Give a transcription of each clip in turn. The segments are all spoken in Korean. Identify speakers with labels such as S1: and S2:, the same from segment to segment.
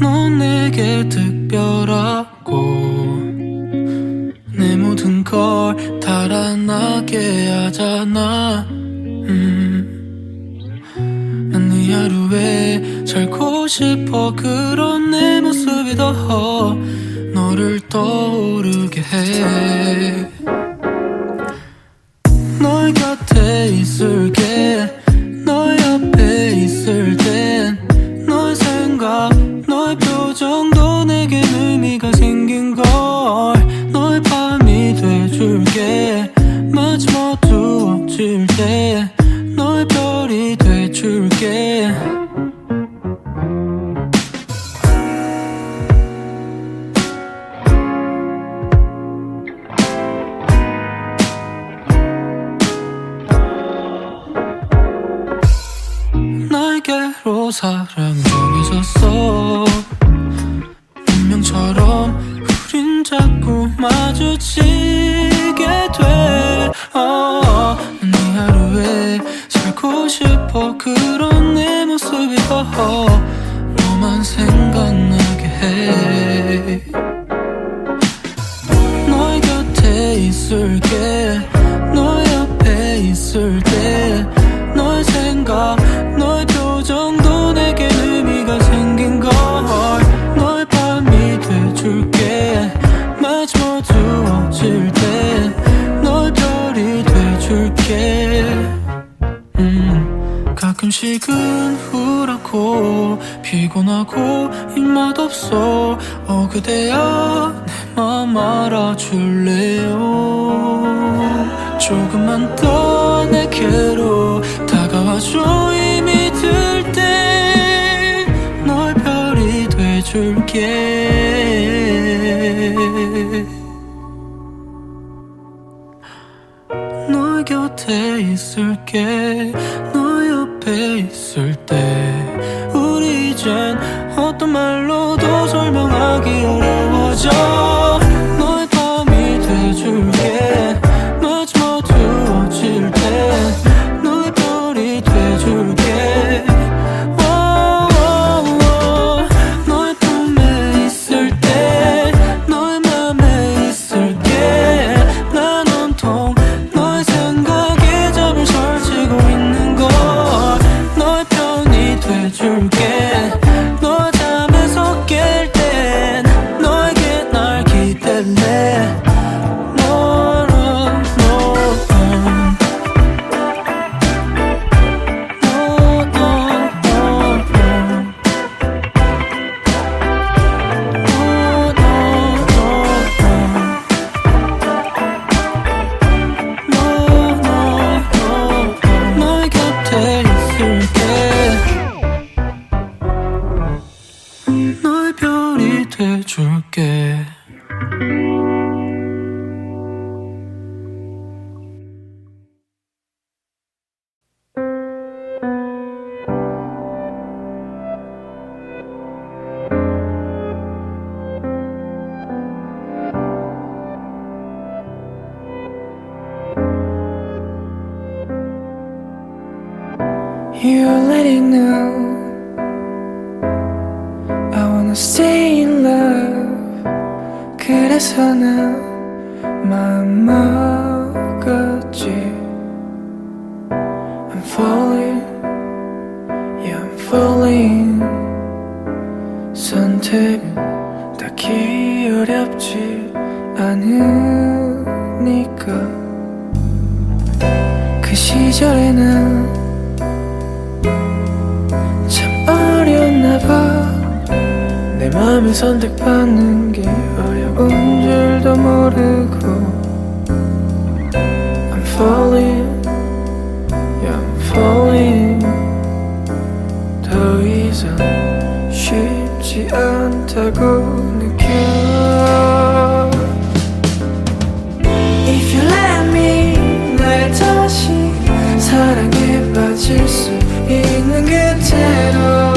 S1: 넌 내게 특별하고 내 모든 걸 달아나게 하잖아 음. 난네 하루에 살고 싶어 그런 내 모습이 더 너를 떠오르게 해 너의 생각 너의 표정도 내겐 의미가 생긴 걸. 너의 밤이 돼줄게 마치 어두워질 때. 너의 별이 돼줄게. 음, 가끔씩은 우울하고 피곤하고 입맛 없어. 어 그대야 내 맘 알아줄래요 조금만 더 내게로 다가와줘. 힘이 들때 너의 별이 돼줄게. 너의 곁에 있을게. 너 옆에 있을 때. 우리 이젠 어떤 말로도 설명하기 어려워져
S2: already know I wanna stay in love 그래서 난 선택받는 게 어려운 줄도 모르고 I'm falling Yeah I'm falling. 더 이상 쉽지 않다고 느껴. If you let me 날 다시 사랑에 빠질 수 있는 그대로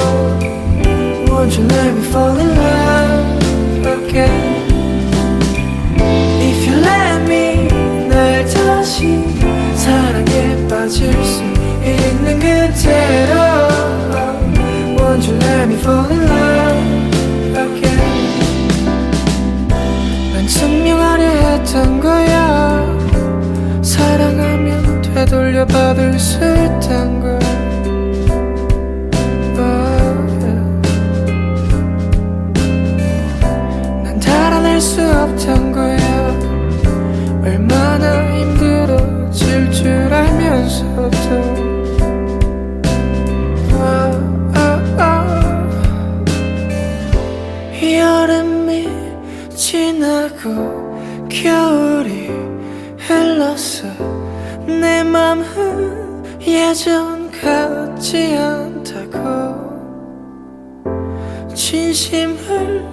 S2: Won't you let me fall in love again If you let me 날 다시 사랑에 빠질 수 있는 그대로 예전 같지 않다고 진심을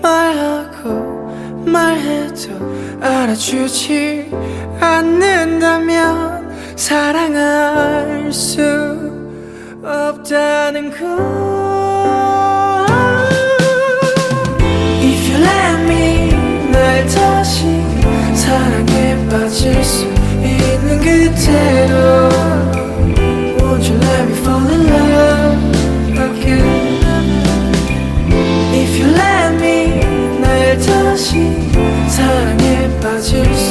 S2: 말하고 말해도 알아주지 않는다면 사랑할 수 없다는 걸 If you let me 날 다시 사랑에 빠질 수 있는 그대로. fall in love again. If you let me 사랑에 빠질 수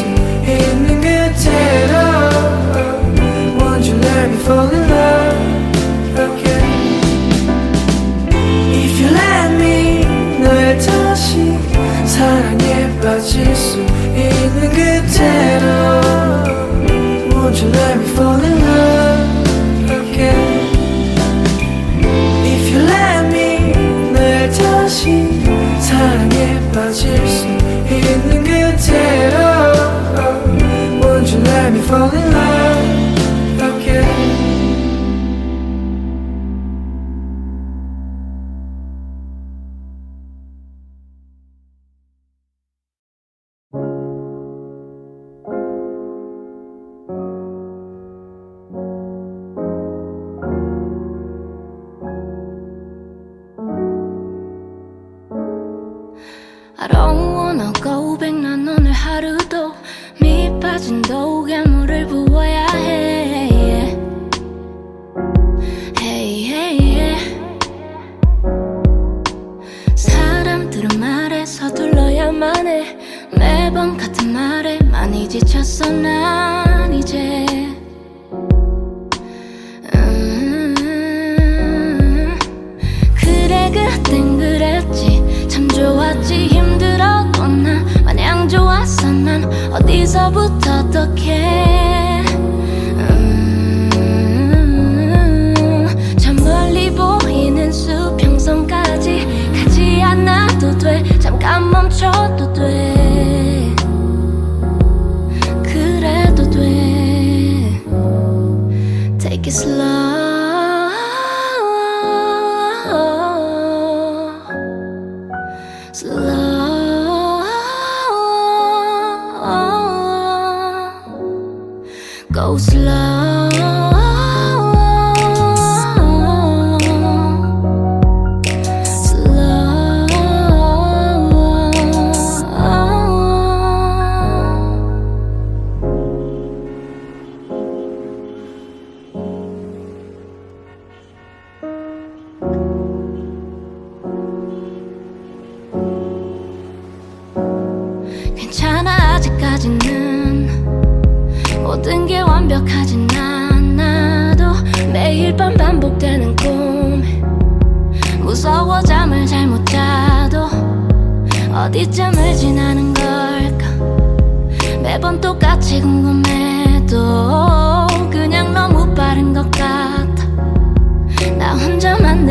S3: 어디서부터 어떻게? 음, 저 멀리 보이는 수평선까지 가지 않아도 돼. 잠깐 멈춰도 돼.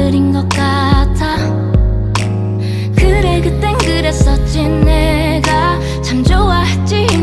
S3: 그린 것 같아. 그래 그땐 그랬었지 내가. 참 좋아했지.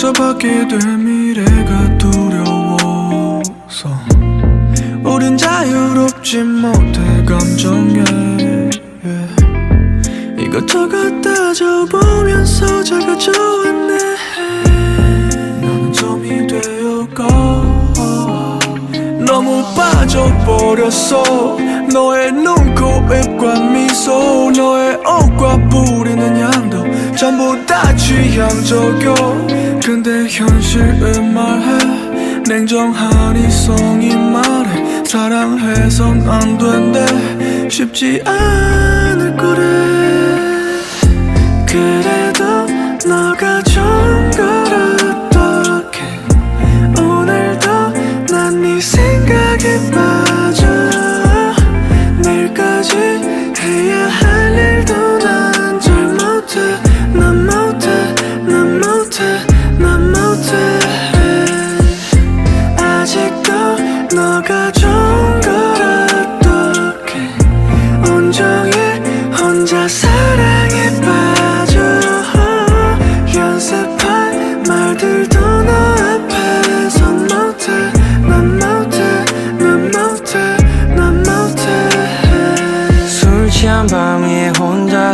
S2: 상처받게 될 미래가 두려워서 우린 자유롭지 못해 감정에. 이것저것 따져보면서 작아져왔네 너는 점이 되어가. 너무 빠져버렸어. 너의 눈, 코, 입과 미소 너의 옷과 양도 전부 다 취향적여 근데 현실은 말해. 냉정한 이성이 말해. 사랑해선 안 된대. 쉽지 않을 거래. 그래도 너가 좋은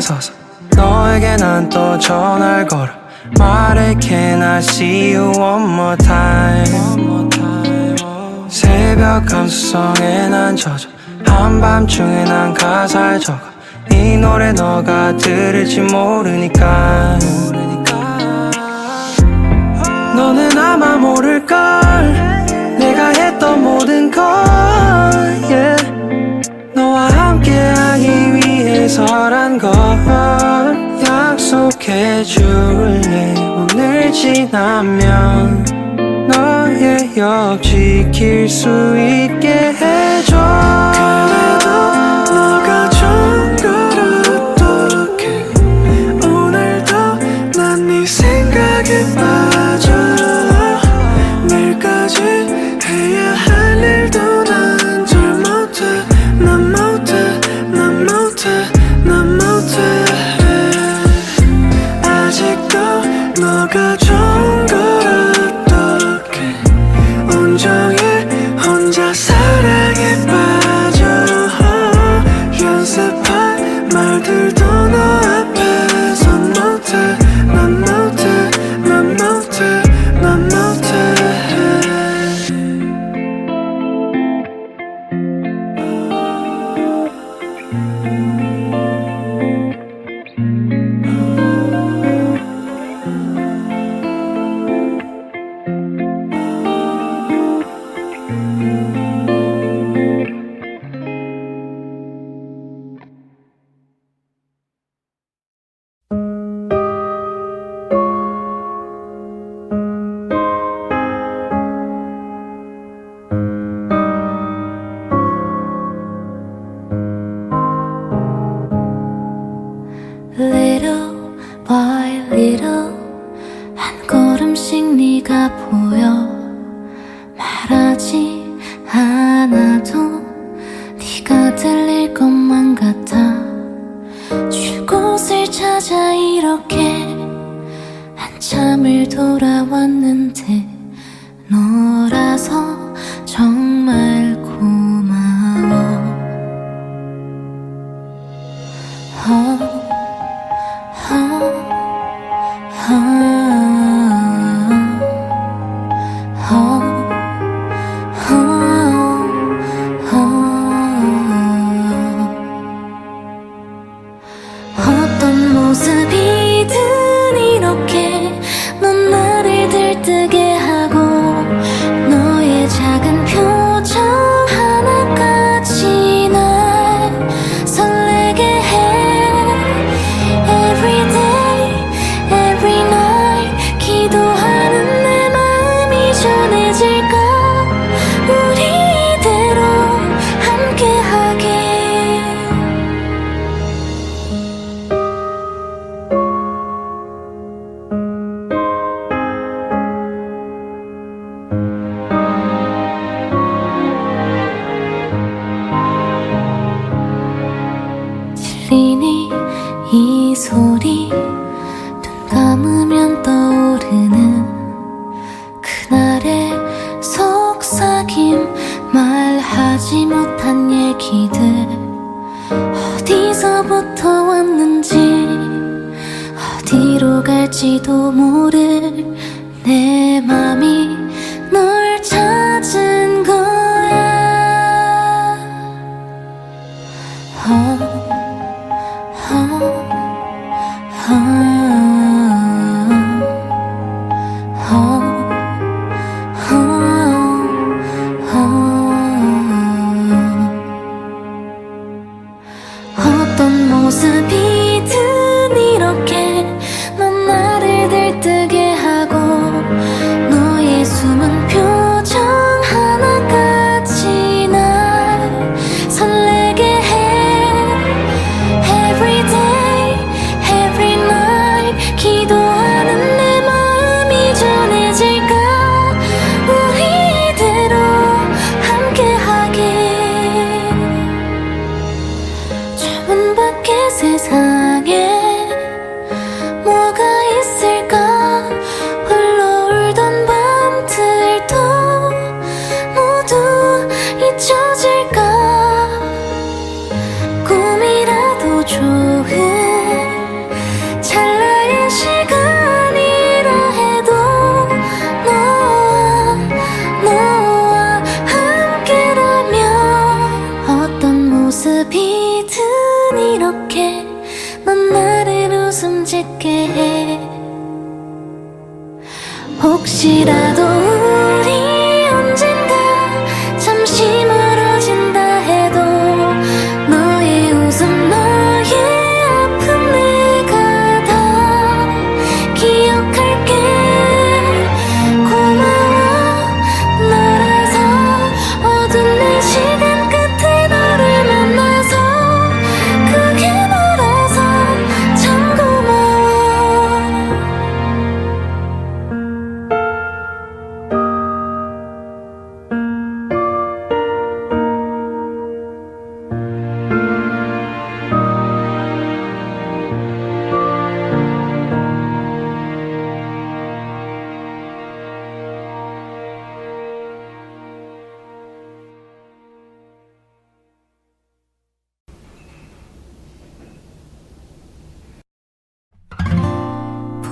S4: 서서. 너에게 난 또 전화를 걸어 말해 Can I see you one more time. 새벽 감수성에 난 젖어. 한밤중에 난 가사를 적어. 이 노래 너가 들을지 모르니까. 너는 아마 모를걸. 내가 했던 모든 걸 해서란 걸 약속해 줄래? 오늘 지나면 너의 역 지킬 수 있게 해
S2: 말들도 너 앞에선 못해 난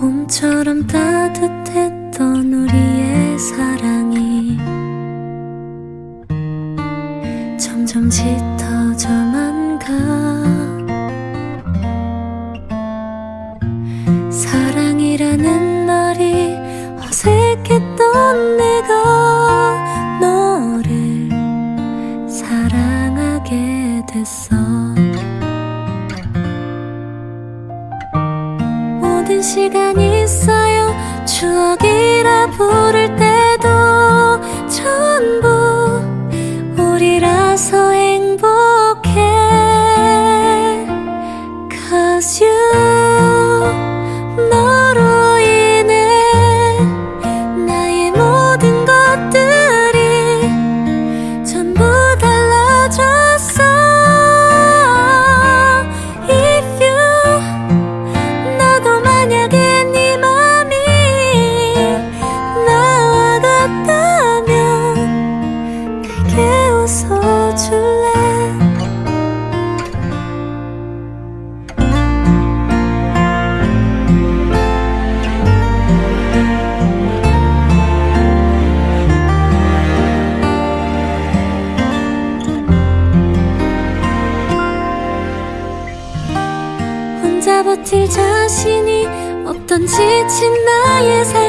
S5: 봄처럼 따뜻했던 우리의 사랑이 점점 짙어져 어떤 지친 나의 삶